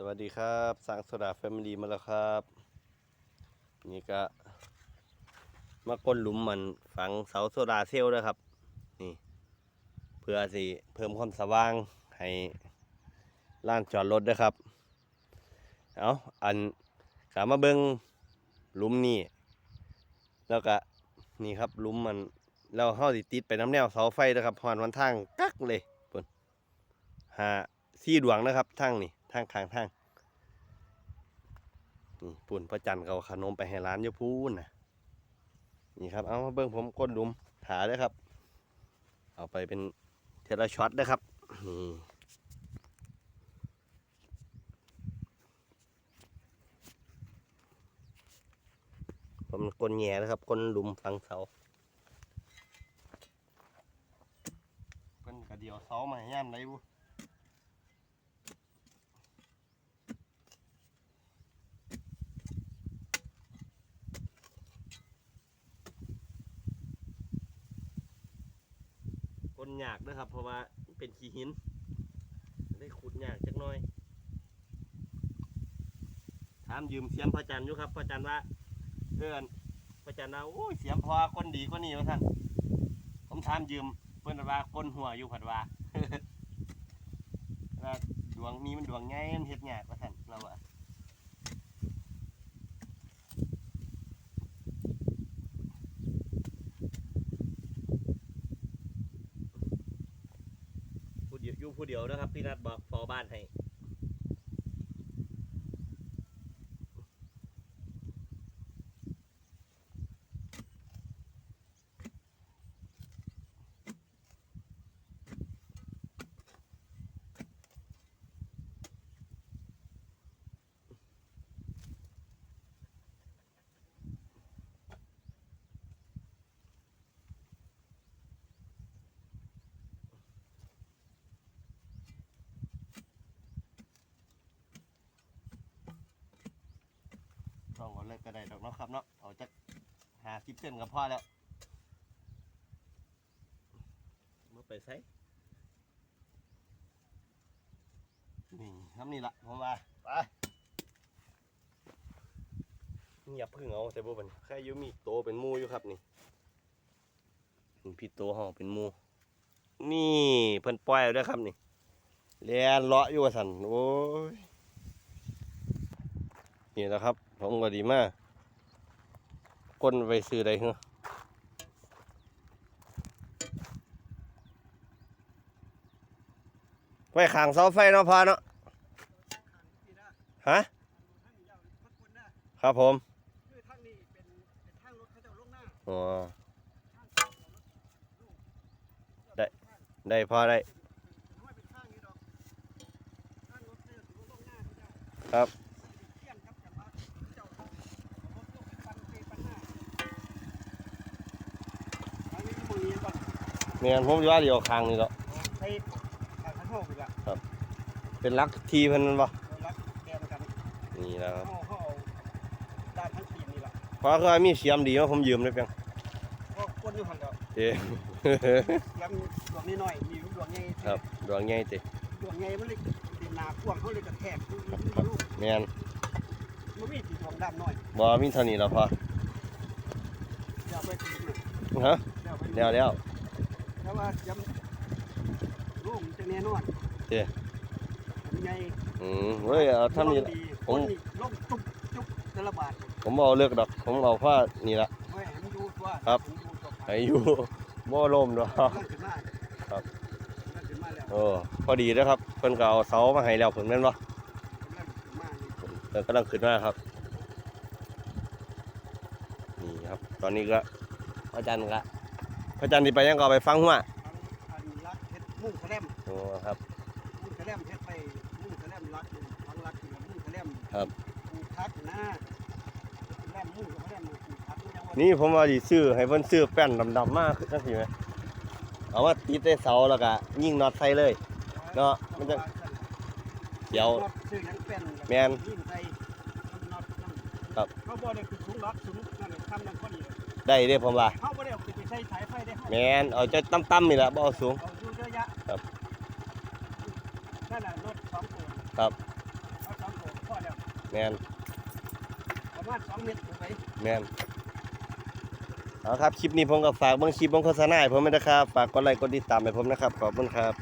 สวัสดีครับสังโซดาแฟมิลี่มาแล้วครับ นี่ก็มาก้นหลุมมันฝังเสาโซดาเซลล์นะครับ นี่ เพื่อสิเพิ่มความสว่างให้ล้านจอดรถนะครับ เอาอันกามาเบิงหลุมนี่ แล้วก็นี่ครับหลุมมันแล้วเฮาสิดติดไปน้ำแนวเสาไฟนะครับพรวันทางกักเลยปุ่นหาซี่ดวงนะครับทางนี่างข้างทางปุ่นพระจันทร์เขาขนมไปให้ร้านอยพูนนะนี่ครับ เอามาเบิ้งผมก้นลุมถาเลยครับ เอาไปเป็นเทเลช็อตนะครับนี่ผมกลแง่นะครับกลหลุมฝังเสาเพิ่นกระเดียวเสามาให้ย่ำไรบุ กลยากนะครับ เพราะว่าเป็นขี้หิน ได้ขุดยากจักหน่อย ถามยืมเสียมพระจันทร์อยู่ครับพระจันทร์ว่าเพื่อนพระจันทร์ว่าโอ้ยเสียมพอคนดีกว่านี้วะท่านผมถามยืมเพื่อนว่าคนหัวอยู่ผัดว่าดวงนี้มันดวงไงมันเฮ็ดยากว่าท่านเราว่าผู้เดียว อยู่ผู้เดียวนะครับพี่นัดบอกฟอบ้านให้ ลองก่อนเลยก็ได้ดอกเนาะครับเนาะเอาจากหาสิบเส้นกับพ่อแล้วมาไปใส่นี่ทำนี่ละผมว่าไปนี่อย่าพึ่งเอาแต่บ่เป็นแค่อยูมีโตเป็นหมูอยู่ครับนี่นี่พี่โตห่อเป็นหมู นี่เพิ่นปล่อยแล้วเด้วยครับนี่เลียนเลาะอยู่ว่าสันโอ้ยนี่แหละครับ ผมก็ดีมากก้นไปซื้อได้เหรอไว้ข้างเสาไฟเนาะพอเนาะฮะครับผมอ๋อได้ ได้พอได้น้อย เมียนผมอยู่ว่าเดียวข้างนี่เนาะใช้ทางข้างนอกอีกละเป็นลักทีเพิ่นมันบ่เรารักแกมากันนี่แหละครับเขาเขาเอาด้านทั้งทีมนี่ละเพราะเคยมีเสียมดีมาผมยืมได้เพียงก็ก้นอยู่หันเดียวเจ้ยังดวงนี้หน่อยมีดวงใหญ่ครับดวงใหญ่ติดวงใหญ่มันเลยเป็นหนาพ่วงเขาเลยกระแทกลูกแม่นมันมีสีดวงดำหน่อยบ่มีเท่านี้แล้วพอเดี๋ยวไปตีหน่อยฮะเดี๋ยวไปแล้วแล้ว แต่ว่าจำลูกมันจะแน่นอนเจ้มันใหญ่อืมเฮ้ยเอาทำนี่ดีผมคนนี่ลงจุ๊บจุ๊บแต่ละบาทผมเอาเลือกดอก ผมเอาผ้านี่ละไว้ให้มันดูตัวครับให้มันดูตัวให้อยู่บ่ลมดอกเริ่มขึ้นมาครับเริ่มขึ้นมาแล้วโอ้พอดีนะครับเพิ่นก็เอาเสามาให้แล้วผมแม่นบ่เริ่มขึ้นมานี่เพิ่นกำลังขึ้นมาครับ นี่ครับ ตอนนี้ก็พระจันทร์ก็ พระจันทร์ที่ไปยังก็เอาไปฟังหัวทั้งอันรักเฮ็ดมุ่งกระแลมโอ้ครับ มุ่งกระแลมเฮ็ดไปมุ่งกระแลมรักอยู่ทั้งรักอยู่แล้วมุ่งกระแลมครับ ปลูกพักนะกระแลมมุ่งกระแลมปลูกพักมันยังว่านี่ผมว่าสิซื้อให้เพิ่นซื้อแป้นดำๆมากจังซี่ไหมเอามาติดในเสาแล้วก็ยิงน็อตใส่เลย เนาะมันจะ เดี๋ยวน็อตซื้อหยังเป็นแม่นยิ่งใส่น็อตนั่นครับ เขาบ่ได้คือถุงล็อกถุงนั่นน่ะทำนั่นพอดีเลยได้เด้ผมว่า เขาบ่ได้เอาไป ใส่สายไฟได้เขาแม่นเอาจะต่ำๆนี่แหละบ่เอาสูง เอาอยู่เยอะแยะครับ นั่นน่ะรถสองตัวครับเอาสองแมนประมาณ2เมตรลงไปแมนเอาครับคลิปนี้ผมก็ฝากเบิ่งคลิปเบิ่งโฆษณาให้ผมด้วยนะครับฝากกดไลค์กดติดตามให้ผมนะครับขอบคุณครับ